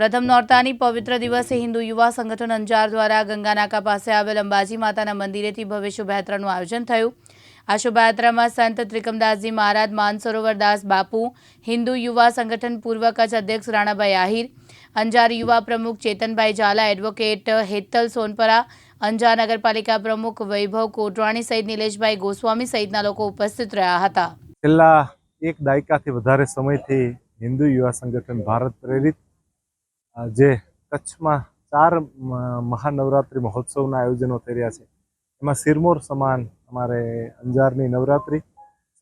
પ્રથમ નોરતાની પવિત્ર દિવસે હિન્દુ યુવા સંગઠન અંજાર દ્વારા ગંગાનાકા પાસે આવેલ અંબાજી માતાના મંદિરેથી ભવ્ય શોભાયાત્રાનું આયોજન થયું. આ શોભાયાત્રામાં સંત ત્રિકમદાસજી મહારાજ માનસરોવરદાસ બાપુ, હિન્દુ યુવા સંગઠન પૂર્વ કચ્છ અધ્યક્ષ રાણાભાઈ આહિર, અંજાર યુવા પ્રમુખ ચેતનભાઈ ઝાલા, એડવોકેટ હેતલ સોનપરા, અંજાર નગરપાલિકા પ્રમુખ વૈભવ કોટવાણી સહિત નિલેશભાઈ ગોસ્વામી સહિતના લોકો ઉપસ્થિત રહ્યા હતા. છેલ્લા એક દાયકાથી વધારે સમયથી હિન્દુ યુવા સંગઠન ભારત પ્રેરિત જે કચ્છમાં ચાર મહાનવરાત્રિ મહોત્સવના આયોજનો થઈ રહ્યા છે. એમાં સિરમોર સમાન અમારે અંજારની નવરાત્રિ,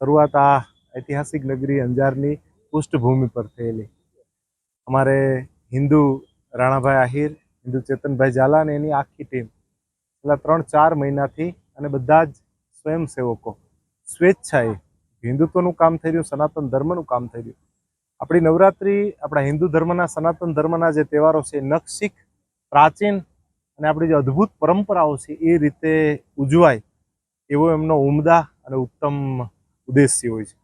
શરૂઆત આ ઐતિહાસિક નગરી અંજારની પૃષ્ઠભૂમિ પર થયેલી. અમારે હિન્દુ રાણાભાઈ આહિર, હિન્દુ ચેતનભાઈ ઝાલા અને એની આખી ટીમ છેલ્લા ત્રણ ચાર મહિનાથી અને બધા જ સ્વયંસેવકો સ્વેચ્છાએ હિન્દુત્વનું કામ થઈ રહ્યું, સનાતન ધર્મનું કામ થઈ રહ્યું. આપણી નવરાત્રિ, આપણા હિન્દુ ધર્મના, સનાતન ધર્મના જે તહેવારો છે નક્ષિક પ્રાચીન અને આપણી જે અદ્ભુત પરંપરાઓ છે, એ રીતે ઉજવાય એવો એમનો ઉમદા અને ઉત્તમ ઉદ્દેશ્ય હોય છે.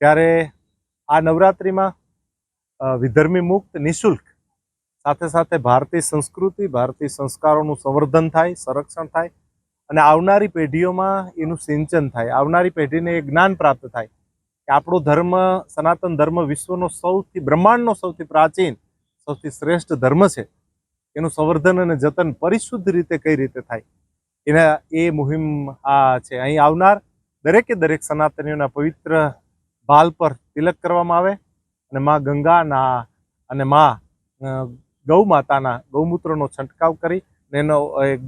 ત્યારે આ નવરાત્રિમાં વિધર્મી મુક્ત, નિઃશુલ્ક, સાથે સાથે ભારતીય સંસ્કૃતિ, ભારતીય સંસ્કારોનું સંવર્ધન થાય, સંરક્ષણ થાય અને આવનારી પેઢીઓમાં એનું સિંચન થાય. આવનારી પેઢીને એ જ્ઞાન પ્રાપ્ત થાય. કે આપણો ધર્મ, સનાતન ધર્મ વિશ્વનો સૌથી, બ્રહ્માંડનો સૌથી પ્રાચીન, સૌથી શ્રેષ્ઠ ધર્મ છે. એનું સંવર્ધન અને જતન પરિશુદ્ધ રીતે કઈ રીતે થાય? એના, એ મુહિમ આ છે. અહીં આવનાર દરેકે દરેક સનાતનીઓના પવિત્ર ભાલ પર તિલક કરવામાં આવે અને માં ગંગાના અને માં ગૌ માતાના ગૌમૂત્રનો છંટકાવ કરી અને એનો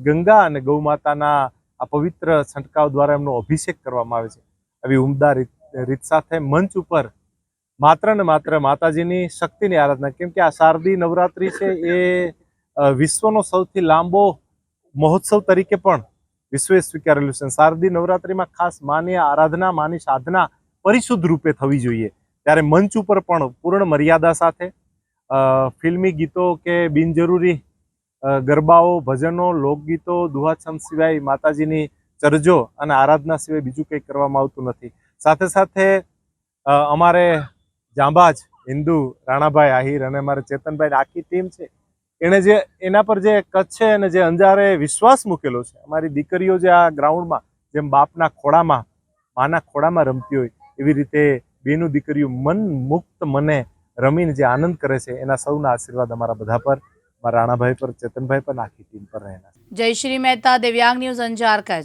ગંગા અને ગૌ માતાના આ પવિત્ર છંટકાવ દ્વારા એમનો અભિષેક કરવામાં આવે છે. આવી ઉમદા રીત રીત સાથે મંચ ઉપર માત્ર ને માત્ર માતાજીની શક્તિની આરાધના, કેમ કે આ શારદી નવરાત્રિ છે એ વિશ્વનો સૌથી લાંબો મહોત્સવ તરીકે પણ વિશ્વે સ્વીકારેલું છે. શારદી નવરાત્રિમાં ખાસ માની આરાધના, માની સાધના પરિશુદ્ધ રૂપે થવી જોઈએ. ત્યારે મંચ ઉપર પણ પૂર્ણ મર્યાદા સાથે ફિલ્મી ગીતો કે બિનજરૂરી ગરબાઓ, ભજનો, લોકગીતો દુહાછંદ સિવાય માતાજીની ચરજો અને આરાધના સિવાય બીજું કંઈ કરવામાં આવતું નથી. સાથે સાથે અમારે જાંબાજ, હિન્દુ, રાણાભાઈ આહિર અને અમારે ચેતનભાઈ આખી ટીમ છે. એણે જે, એના પર જે કચ્છે અને જે અંજારે વિશ્વાસ મૂકેલો છે. અમારી દીકરીઓ જે આ ગ્રાઉન્ડમાં, જેમ બાપના ખોળામાં, માના ખોળામાં રમતી હોય, એવી રીતે બેનું દીકરીઓ મન મુક્ત મને રમીને જે આનંદ કરે છે, એના સૌના આશીર્વાદ અમારા બધા પર રાણાભાઈ પર, ચેતનભાઈ પર આખી ટીમ પર જય જયશ્રી મહેતા, દિવ્યાંગ ન્યૂઝ અંજાર, કચ્છ.